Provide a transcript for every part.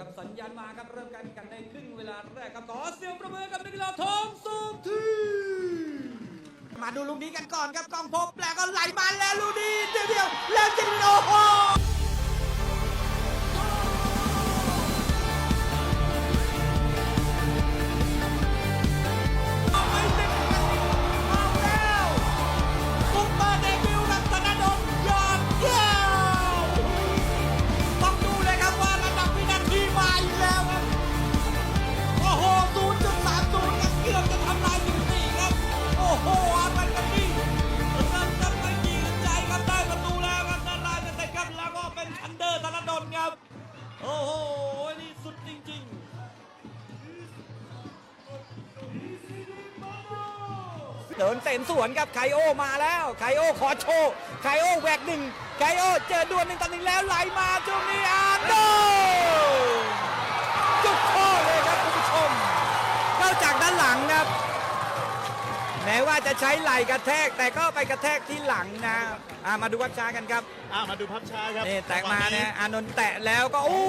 ครับสัญญาณมาครับเริ่มการแข่งขันในครึ่งเวลาแรกครับขอเสียงประเมินกับนักกีฬาทองสุขทีมาดูลูกนี้กันก่อนครับกองพบแปลก็ไหลมาแล้วลูกนี้เดียวเดียวแล้วจิงโอ้โห เดินเต็มสวนครับไคโอมาแล้วไคโอขอโชว์ไคโอแหวกหนึ่งไคโอเจอดวลหนึ่งต่อหนึ่งแล้วไหลมาช่วงนี้อาโดจุดโทษเลยครับคุณผู้ชมเข้าจากด้านหลังครับ แม้ว่าจะใช้ไหล่กระแทกแต่ก็ไปกระแทกที่หลังนะอ่ามาดูวัดช้ากันครับอะมาดูภาพช้าครับนี่แตะมาจังหวะเนี่ยอานนท์แตะแล้วก็อู้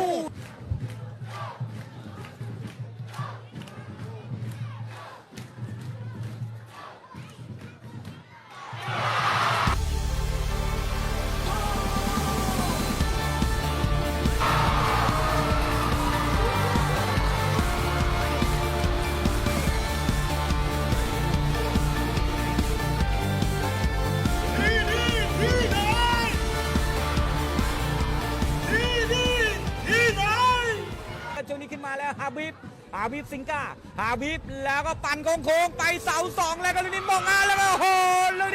ช่วงนี้ขึ้นมาแล้วฮาบิบฮาบิบซิงกาฮาบิบแล้วก็ปั่นโค้งๆไปเสาสองแล้วก็ลูกนี้มองงานแล้วก็โอ้โหลูก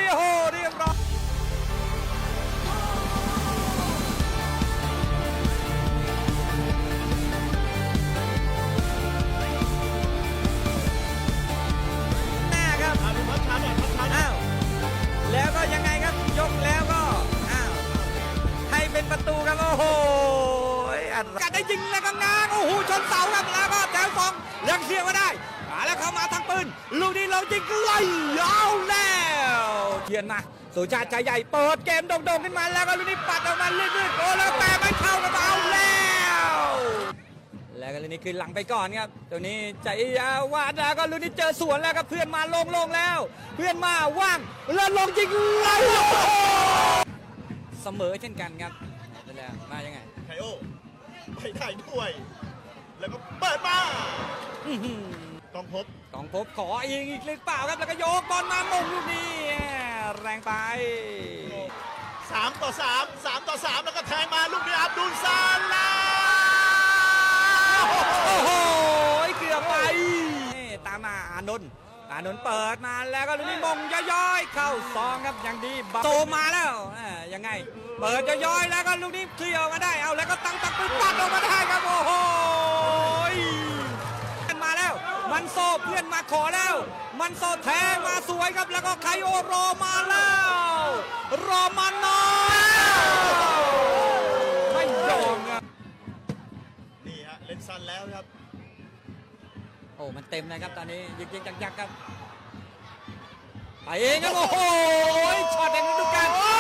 อะไรกัดได้ยิงแล้วก็ง้างโอ้โหชนเสาครับแล้วก็แถวสองยังเสียมาได้มาแล้วเข้ามาทางปืนลูกนี้เรายิงไล่เอาแล้วเทียนมาสุชาติชายใหญ่เปิดเกมโด่งๆขึ้นมาแล้วก็ลูกนี้ปัดออกมาลื่นๆโอ้แล้วแต่ไม่เข้ากับเอาแล้วแล้วก็ลูกนี้คือหลังไปก่อนครับตัวนี้ใจยาวาดแล้วก็ลูกนี้เจอสวนแล้วครับเพื่อนมาลงลงแล้ว เพื่อนมาว่างแล้วลงยิงไล่เสมอเช่นกันครับนั่นแหละมายังไงไคโอ ไปได้ด้วย แล้วก็เปิดมาอื้อหือกองพบกองพบขออีกอีกหรือเปล่าครับแล้วก็โยกบอลมามงลูกนี้แรงไป3ต่อ3 3ต่อ3แล้วก็แทงมาลูกนี้อับดุลซาลาห์โอ้โหเกือบไปนี่ตามมาอานนท์ อานนท์เปิดมาแล้วก็ลูกนี้มงย่อยๆ เข้าซองครับอย่างดีบัฟโตมาแล้วอ่ายังไง เปิดย่อยๆแล้วก็ลูกนี้เคลียร์ออกมาได้เอาแล้วก็ตั้งตักปืนปัดออกมาได้ครับโอ้โหมาแล้ว มันโซเพื่อนมาขอแล้ว มันโซแทงมาสวยครับแล้วก็ไคโอรอมาแล้วรอมาน้อยไม่ยอมครับนี่ฮะเล่นสั้นแล้วครับ โอ้มันเต็มนะครับตอนนี้ยิงยิงจักๆครับไปเองครับโอ้โหช็อตแห่งฤดูกาลแล้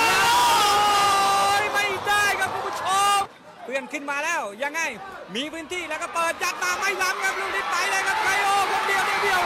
วไม่ได้ครับคุณผู้ชมเพื่อนขึ้นมาแล้วยังไง มีพื้นที่แล้วก็เปิดจัดมาไม่ล้ำครับลูกนี้ไปเลยครับไคโอคนเดียวเดียวเดียว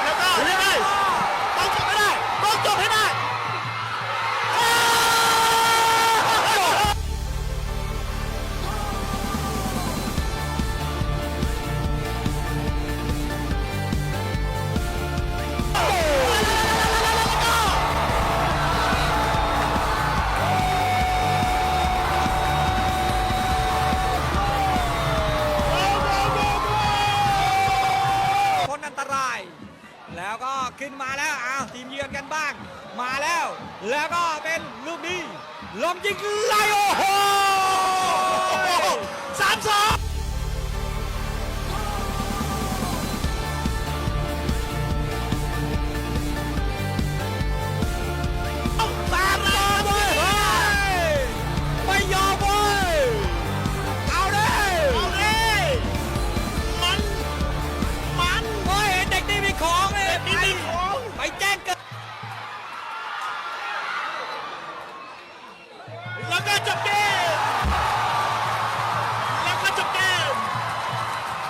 ขึ้นมาแล้วอ้าวทีมเยือนกันบ้าง มาแล้ว แล้วก็เป็นลูกนี้ลมยิงไล่โอ้โหสามสอง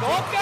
¡Boca!